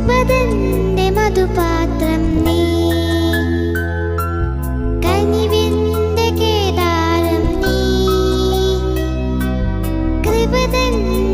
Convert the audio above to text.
കൃപതന്റെ മധുപാത്രം നീ. കനിവിന്റെ കേദാരം നീ. കൃപതന്റെ